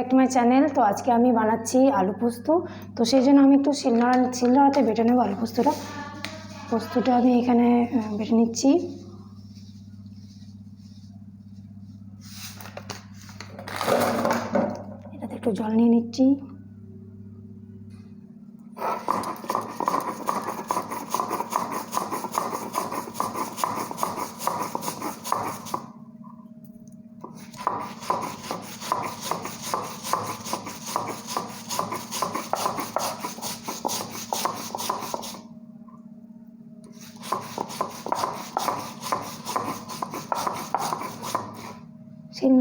Back to my channel তো আজকে আমি বানাচ্ছি আলু পোস্ত। তো সেই জন্য আমি একটু শিলনোড়া, শিলনোড়াতে বেটে নেব আলু পোস্তটা। পোস্তটা আমি এখানে বেটে নিচ্ছি। এটাতে একটু জল নিয়ে নিচ্ছি।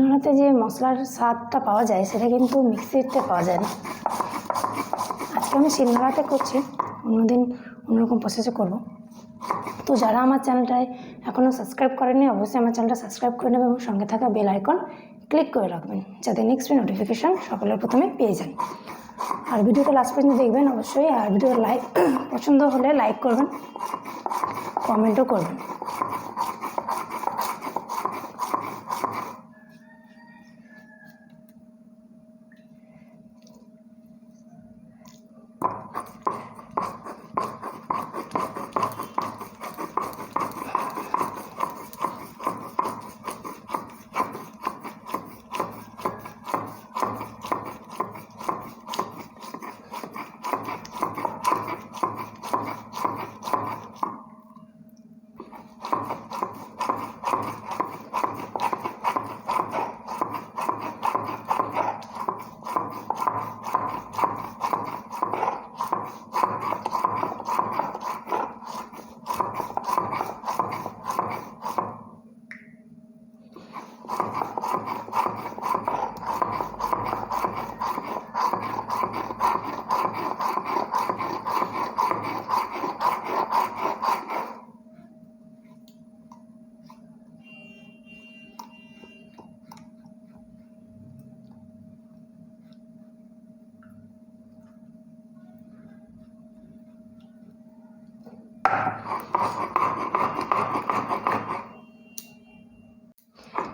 শিলনোড়াতে যে মশলার স্বাদটা পাওয়া যায়, সেটা কিন্তু মিক্সিতে পাওয়া যায় না। আজকে আমি শিলনোড়াতে করছি, অন্যদিন অন্যরকম প্রসেসে করব। তো যারা আমার চ্যানেলটায় এখনও সাবস্ক্রাইব করেনি অবশ্যই আমার চ্যানেলটা সাবস্ক্রাইব করে নেবেন এবং সঙ্গে থাকা বেল আইকন ক্লিক করে রাখবেন, যাতে নেক্সট নোটিফিকেশান সকলের প্রথমে পেয়ে যান। আর ভিডিওটা লাস্ট পর্যন্ত দেখবেন অবশ্যই, আর ভিডিও লাইক পছন্দ হলে লাইক করবেন কমেন্টও করবেন।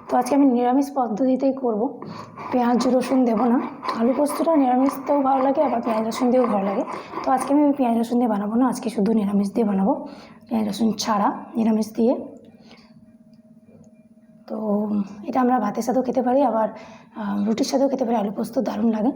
তো আজকে আমি নিরামিষ পদ্ধতিতেই করব। পেঁয়াজ, রসুন দেবো না। আলু পোস্তটা নিরামিষতেও ভালো লাগে, আবার পেঁয়াজ, রসুন দিয়েও ভালো লাগে। তো আজকে আমি পেঁয়াজ, রসুন দিয়ে বানাবো না, আজকে শুধু নিরামিষ দিয়ে বানাবো। পেঁয়াজ, রসুন ছাড়া নিরামিষ দিয়ে। তো এটা আমরা ভাতের সাথেও খেতে পারি, আবার রুটির সাথেও খেতে পারি, আলু পোস্ত দারুণ লাগে।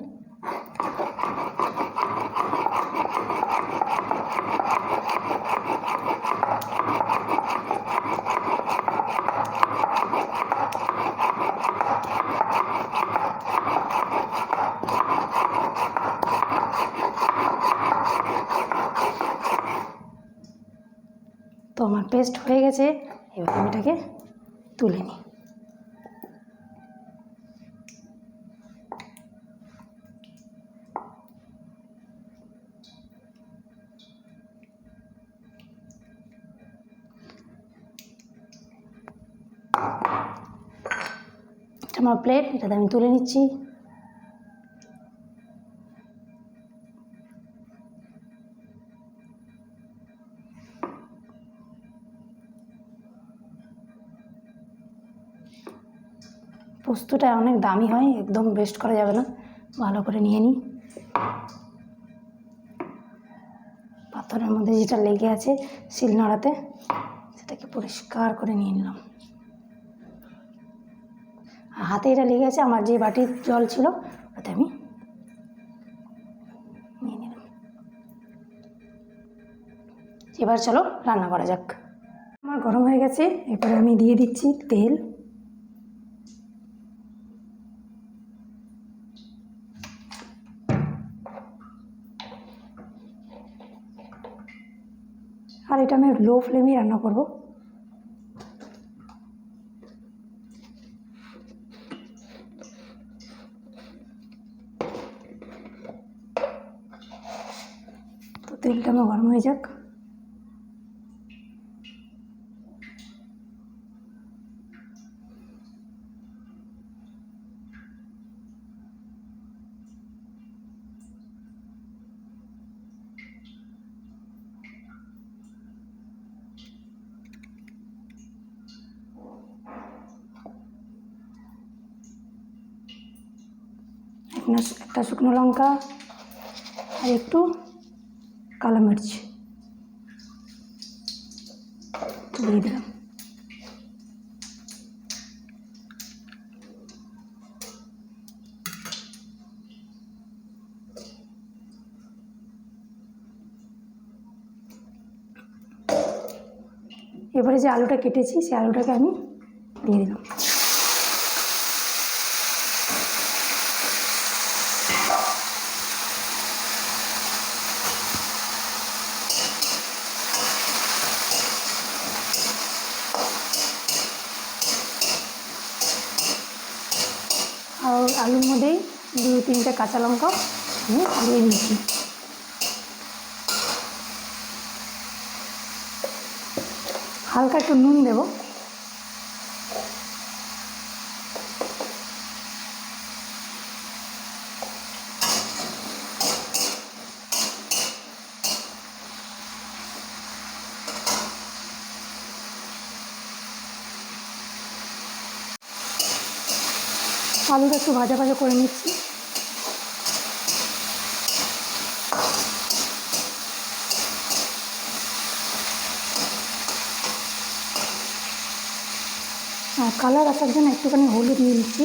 তো আমার পেস্ট হয়ে গেছে। এবার আমি এটাকে তুলে নিই। আমার প্লেট এটাতে আমি তুলে নিচ্ছি। পোস্তটা অনেক দামি হয়, একদম বেস্ট করা যাবে না। ভালো করে নিয়ে নিই। পাথরের মধ্যে যেটা লেগে আছে শিলনোড়াতে সেটাকে পরিষ্কার করে নিয়ে নিলাম। হাতে এটা লেগে আছে, আমার যে বাটির জল ছিল ওতে আমি নিয়ে নিলাম। এবার চলো রান্না করা যাক। আমার গরম হয়ে গেছে, এরপরে আমি দিয়ে দিচ্ছি তেল। আর এটা আমি লো ফ্লেমেই রান্না করব। তো তেলটা আমার গরম হয়ে যাক। শুকনো একটা শুকনো লঙ্কা আর একটু কালো মির্চ। দিয়ে দিলাম। এবারে যে আলুটা কেটেছি, সেই আলুটাকে আমি দিয়ে দিলাম। তিনটে কাঁচা লঙ্কা আমি দিয়ে দিয়েছি হালকা একটু নুন দেবো। আলুটা একটু ভাজা ভাজা করে নিচ্ছি। আর কালার আসার জন্য একটুখানি হলুদ দিয়ে নিচ্ছি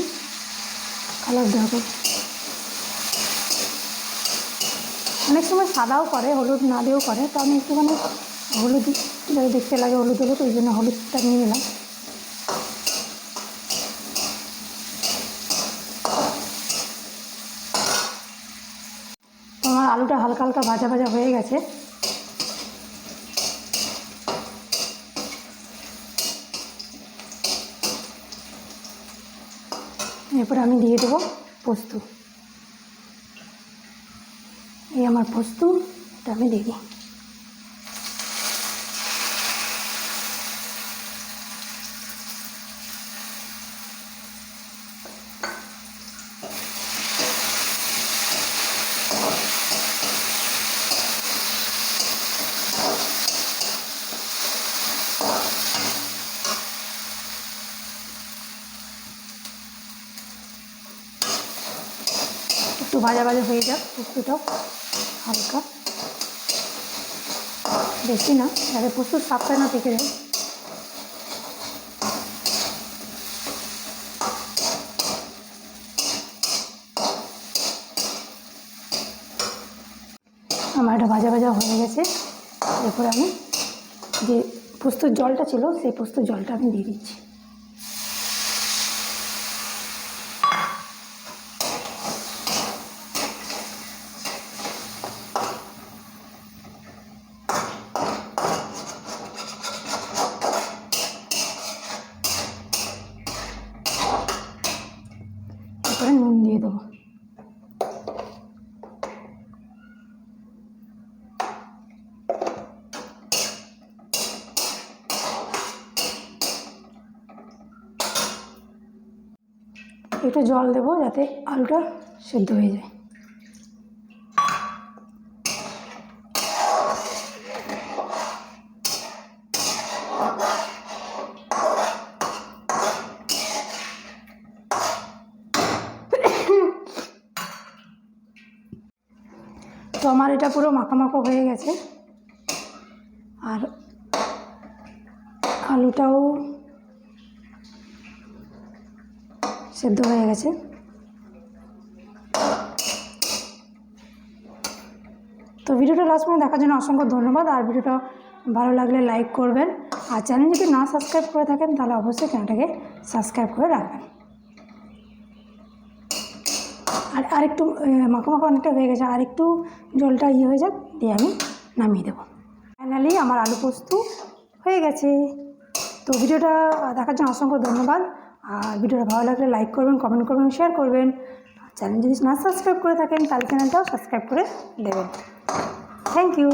কালার হবে অনেক সময় সাদাও করে, হলুদ না দিয়েও করে, তো আমি একটুখানি হলুদ দেখতে লাগে, হলুদ হলুদ ওই জন্য হলুদটা নিয়ে নিলাম। আমার আলুটা হালকা হালকা ভাজা ভাজা হয়ে গেছে। এরপরে আমি দিয়ে দেবো পোস্ত। এই আমার পোস্ত এটা আমি দিয়ে দিই একটু ভাজা ভাজা হয়ে যাক পোস্তটাও হালকা। বেশি না, যাতে পোস্তর স্বাদটা না থেকে যায়। আমার এটা ভাজা ভাজা হয়ে গেছে। এরপরে আমি যে পোস্তর জলটা ছিল, সেই পোস্তর জলটা আমি দিয়ে দিচ্ছি। এরপরে নুন দিয়ে দেবো একটু জল দেবো যাতে আলুটা সেদ্ধ হয়ে যায় তো আমার এটা পুরো মাখা মাখা হয়ে গেছে। আর আলুটাও সেদ্ধ হয়ে গেছে। তো ভিডিওটা লাস্ট পর্যন্ত দেখার জন্য অসংখ্য ধন্যবাদ। আর ভিডিওটা ভালো লাগলে লাইক করবেন। আর চ্যানেল যদি না সাবস্ক্রাইব করে থাকেন, তাহলে অবশ্যই চ্যানেলটাকে সাবস্ক্রাইব করে রাখবেন। আর আরেকটু মাখো মাখো অনেকটা হয়ে গেছে, আর একটু জলটা ইয়ে হয়ে যাক, দিয়ে আমি নামিয়ে দেবো। ফাইনালি আমার আলু পোস্ত হয়ে গেছে। তো ভিডিওটা দেখার জন্য অসংখ্য ধন্যবাদ। আর ভিডিওটা ভালো লাগলে লাইক করবেন কমেন্ট করবেন শেয়ার করবেন। চ্যানেল যদি না সাবস্ক্রাইব করে থাকেন, তাহলে চ্যানেলটাও সাবস্ক্রাইব করে দেবেন। Thank you